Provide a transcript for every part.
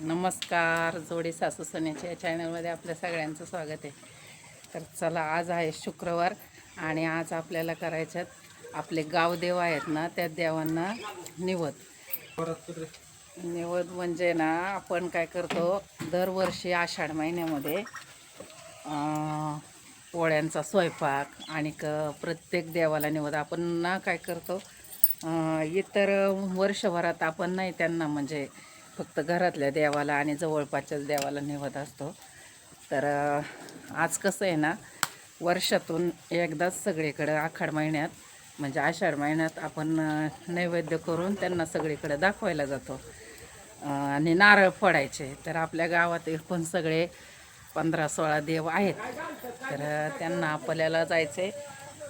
नमस्कार जोडी सासू सण्याच्या या चॅनलमध्ये आपल्या सगळ्यांचं स्वागत आहे. तर चला आज आहे शुक्रवार आणि आज आपल्याला करायच्यात आपले गावदेव आहेत ना त्या देवांना निवद. निवद म्हणजे ना आपण काय करतो दरवर्षी आषाढ महिन्यामध्ये पोळ्यांचा स्वयंपाक आणि क प्रत्येक देवाला निवद. आपण ना काय करतो इतर वर्षभरात आपण नाही त्यांना म्हणजे फक्त घरातल्या देवाला आणि जवळपासच्याच देवाला नेवत असतो. तर आज कसं आहे ना वर्षातून एकदाच सगळीकडं आखाड महिन्यात म्हणजे आषाढ महिन्यात आपण नैवेद्य करून त्यांना सगळीकडे दाखवायला जातो. आणि नारळ फोडायचे. तर आपल्या गावात एकूण सगळे पंधरा सोळा देव आहेत. तर त्यांना आपल्याला जायचे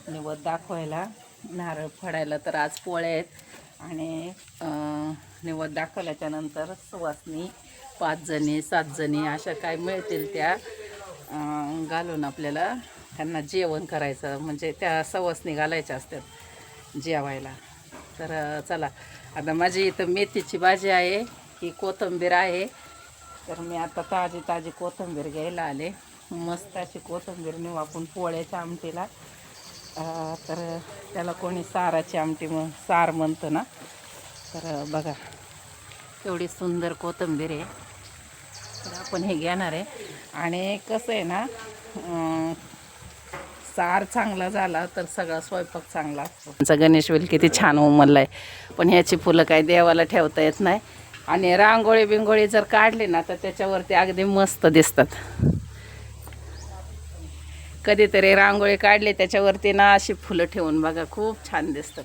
निवद दाखवायला. नारळ फोडायला तर आज पोळ्या आहेत. आणि निवड दाखवल्याच्यानंतर सुवासनी पाच जणी सात जणी अशा काय मिळतील त्या घालून आपल्याला त्यांना जेवण करायचं. म्हणजे त्या सवासनी घालायच्या असतात जेवायला. तर चला. आता माझी इथं मेथीची भाजी आहे. ही कोथिंबीर आहे. तर मी आता ताजी ताजी कोथिंबीर घ्यायला आले. मस्त अशी कोथिंबीर नेऊ आपण पोळ्याच्या आमटीला. तर त्याला कोणी साराची आमटी मग सार म्हणतं ना. तर बघा एवढी सुंदर कोथिंबीर आहे. तर आपण हे घेणार आहे. आणि कसं आहे ना सार चांगला झाला तर सगळा स्वयंपाक चांगला असतो. आमचा गणेश वेल किती छान उमलला आहे पण ह्याची फुलं काही देवाला ठेवता येत नाही. आणि रांगोळी बिंगोळी जर काढली ना तर त्याच्यावरती अगदी मस्त दिसतात. कधीतरी रांगोळी काढली त्याच्यावरती ना अशी फुलं ठेवून बघा खूप छान दिसतं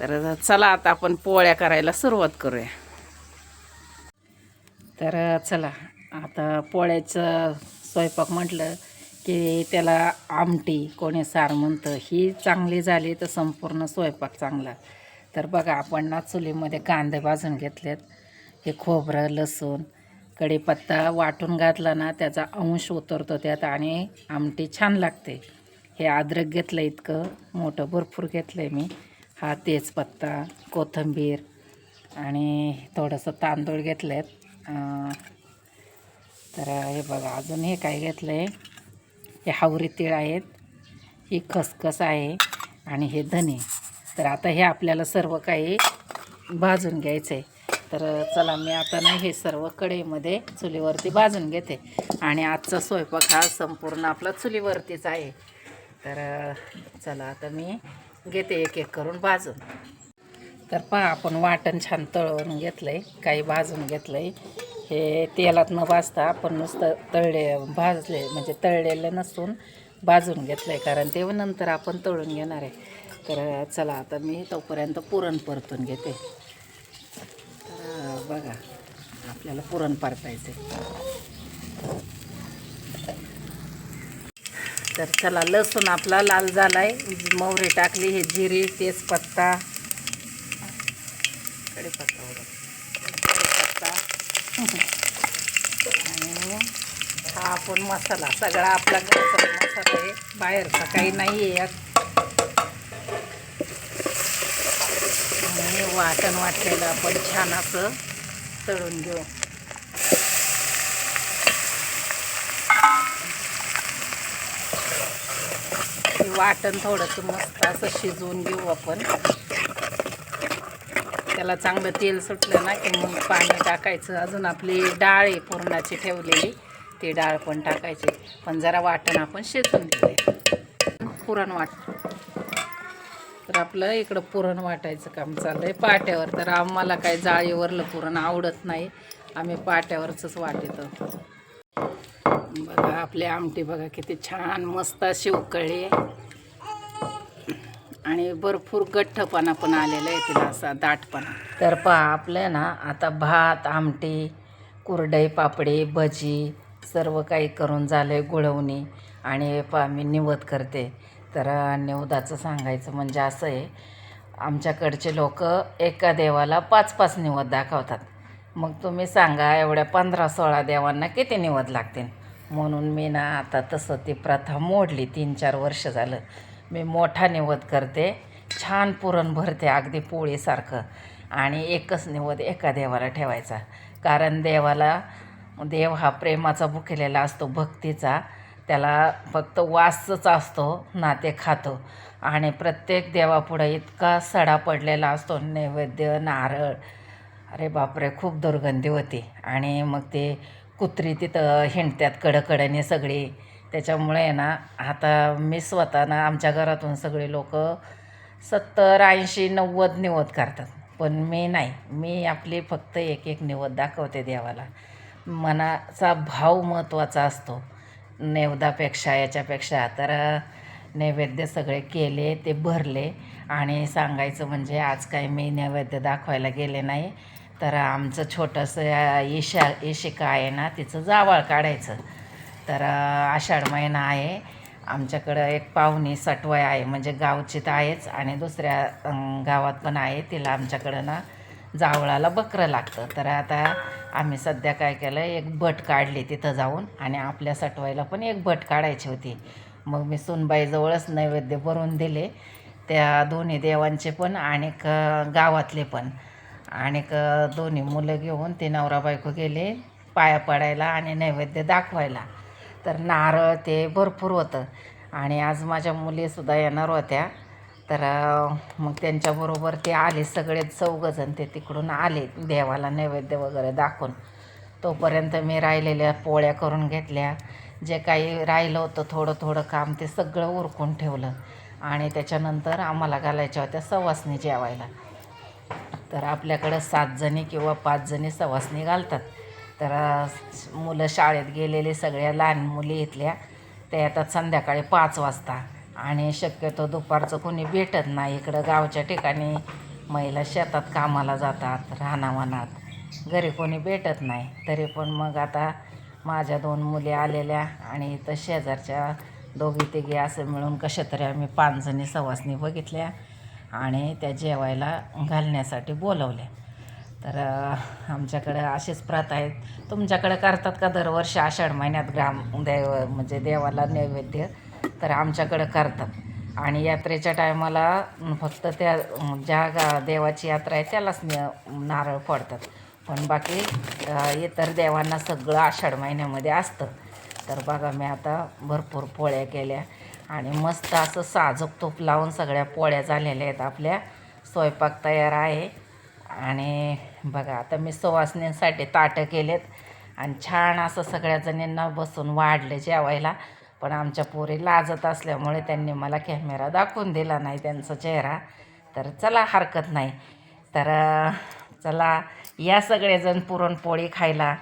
तर चला आता आपण पोळ्या करायला सुरुवात करूया. तर चला आता पोळ्याचं स्वयंपाक म्हटलं की त्याला आमटी कोणी सार म्हणतं ही चांगली झाली तर संपूर्ण स्वयंपाक चांगला. तर बघा आपण ना चुलीमध्ये कांदे भाजून घेतलेत. हे खोबरं लसूण कढीपत्ता वाटून घातला ना त्याचा अंश उतरतो त्यात आणि आमटी छान लागते. हे अद्रक घेतलं इतकं मोठं भरपूर घेतलं आहे मी. हा तेजपत्ता कोथिंबीर आणि थोडंसं तांदूळ घेतलं आहेत तर हे बघा अजून हे काय घेतलं आहे हे हावरी तीळ आहेत. ही खसखस आहे आणि हे धने तर आता हे आपल्याला सर्व काही भाजून घ्यायचं आहे तर चला मी आता ना हे सर्व कढईमध्ये चुलीवरती भाजून घेते. आणि आजचा स्वयंपाक हा संपूर्ण आपला चुलीवरतीच आहे. तर चला आता मी घेते एक एक करून भाजून. तर पहा आपण वाटण छान तळवून घेतलं आहे काही भाजून घेतलं आहे हे तेलात न भाजता आपण नुसतं तळले भाजले म्हणजे तळलेलं नसून भाजून घेतलं आहे कारण ते नंतर आपण तळून घेणार आहे. तर चला आता मी तोपर्यंत पुरण परतून घेते. बघा. आपल्याला पुरण परतायचं तर चला लसूण आपला लाल झाला आहे मोहरी टाकली हे जिरी तेजपत्ता. कढीपत्ता कडेपत्ता आणि हा आपण मसाला सगळा आपला घरचा मसाला आहे. बाहेरचा काही नाही आहे यात. आणि वाटण वाटलेलं आपण छान असं तळून घेऊ. वाटण थोडंसं मस्त असं शिजवून घेऊ आपण. त्याला चांगलं तेल सुटलं ना की मग पाणी टाकायचं. अजून आपली डाळ आहे पुरणाची ठेवलेली ती डाळ पण टाकायची. पण जरा वाटण आपण शिजून घेऊया. पुरण वाट तर आपलं इकडं पुरण वाटायचं काम चाललं आहे पाट्यावर तर आम्हाला काय जाळीवरलं पुरण आवडत नाही. आम्ही पाट्यावरचंच वाटतो बघा आपली आमटी बघा किती छान मस्त अशी उकळली. आणि भरपूर गठ्ठपणा पण आलेला आहे तिला असा दाटपणा. तर पहा आपलं ना आता भात आमटी कुरडई पापडी भजी सर्व काही करून झालं आहे गुळवणी. आणि पहा मी निवत करते. तर निवदाचं सांगायचं म्हणजे असं आहे आमच्याकडचे लोक एका देवाला पाच पाच निवद दाखवतात. मग तुम्ही सांगा एवढ्या पंधरा सोळा देवांना किती निवद लागतील? म्हणून मी ना आता तसं ती प्रथा मोडली तीन चार वर्ष झालं. मी मोठा निवद करते छान पुरण भरते अगदी पोळीसारखं. आणि एकच निवद एका देवाला ठेवायचा. कारण देवाला देव हा प्रेमाचा भुकेलेला असतो भक्तीचा. त्याला फक्त वासच असतो ना ते खातो. आणि प्रत्येक देवापुढं इतका सडा पडलेला असतो नैवेद्य नारळ. अरे बापरे खूप दुर्गंधी होती. आणि मग ते कुत्री तिथं हिंडत्यात कडकडने सगळी. त्याच्यामुळे आहे ना आता मी स्वतः ना आमच्या घरातून सगळे लोक सत्तर ऐंशी नव्वद निवद करतात. पण मी नाही. मी आपली फक्त एक एक निवद दाखवते देवाला. मनाचा भाव महत्त्वाचा असतो. नेवदापेक्षा याच्यापेक्षा तर नैवेद्य सगळे केले ते भरले. आणि सांगायचं म्हणजे आज काही मी नैवेद्य दाखवायला गेले नाही. तर आमचं छोटंसं ईशा इशिका आहे ना तिचं जावळ काढायचं. तर आषाढ महिना आहे. आमच्याकडं एक पाहुणी सटवय आहे म्हणजे गावची तर आहेच आणि दुसऱ्या गावात पण आहे. तिला आमच्याकडं ना जावळाला बकरं लागतं. तर आता आम्ही सध्या काय केलं एक भट काढली तिथं जाऊन आणि आपल्या सटवायला पण एक भट काढायची होती. मग मी सुनबाईजवळच नैवेद्य भरून दिले. त्या दोन्ही देवांचे पण आणि गावातले पण. आणि दोन्ही मुलं घेऊन ते नवरा बायको गेले पाया पडायला आणि नैवेद्य दाखवायला. तर नारळ ते भरपूर होतं. आणि आज माझ्या मुलीसुद्धा येणार होत्या. तर मग त्यांच्याबरोबर ते आले सगळे चौघजण ते तिकडून आले देवाला नैवेद्य वगैरे दाखवून. तोपर्यंत मी राहिलेल्या पोळ्या करून घेतल्या. जे काही राहिलं होतं थोडं थोडं काम ते सगळं उरकून ठेवलं. आणि त्याच्यानंतर आम्हाला घालायच्या होत्या सवासणी जेवायला. तर आपल्याकडं सात जणी किंवा पाचजणी सवासनी सवासणी घालतात. तर मुलं शाळेत गेलेले सगळ्या लहान मुली इथल्या. ते येतात संध्याकाळी पाच वाजता. आणि शक्यतो दुपारचं कोणी भेटत नाही. इकडं गावच्या ठिकाणी महिला शेतात कामाला जातात रानावनात घरी कोणी भेटत नाही. तरी पण मग आता माझ्या दोन मुली आलेल्या आणि इथं शेजारच्या दोघी तिघी असं मिळून कशा तरी आम्ही पाच सवासनी बघितल्या आणि त्या जेवायला घालण्यासाठी बोलवल्या. तर आमच्याकडं अशीच प्रथा आहेत. तुमच्याकडे करतात का दरवर्षी आषाढ महिन्यात ग्राम देव म्हणजे देवाला नैवेद्य? तर आमच्याकडं करतात. आणि यात्रेच्या टायमाला फक्त त्या ज्या गा देवाची यात्रा आहे त्यालाच न नारळ फोडतात. पण बाकी इतर देवांना सगळं आषाढ महिन्यामध्ये असतं. तर बघा मी आता भरपूर पोळ्या केल्या. आणि मस्त असं साजूक तूप लावून सगळ्या पोळ्या झालेल्या आहेत आपल्या. स्वयंपाक तयार आहे. आणि बघा आता मी सुवासनींसाठी ताटं केलेत. आणि छान असं सगळ्या जणींना बसून वाढले जेवायला. पण आमच्या पोरी लाजत असल्यामुळे त्यांनी मला कॅमेरा दाखवून दिला नाही त्यांचा चेहरा. तर चला हरकत नाही. तर चला या सगळेजण पुरणपोळी खायला.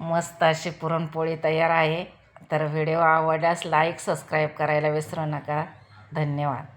मस्त अशी पुरणपोळी तयार आहे. तर व्हिडिओ आवडल्यास लाईक सबस्क्राईब करायला विसरू नका. धन्यवाद.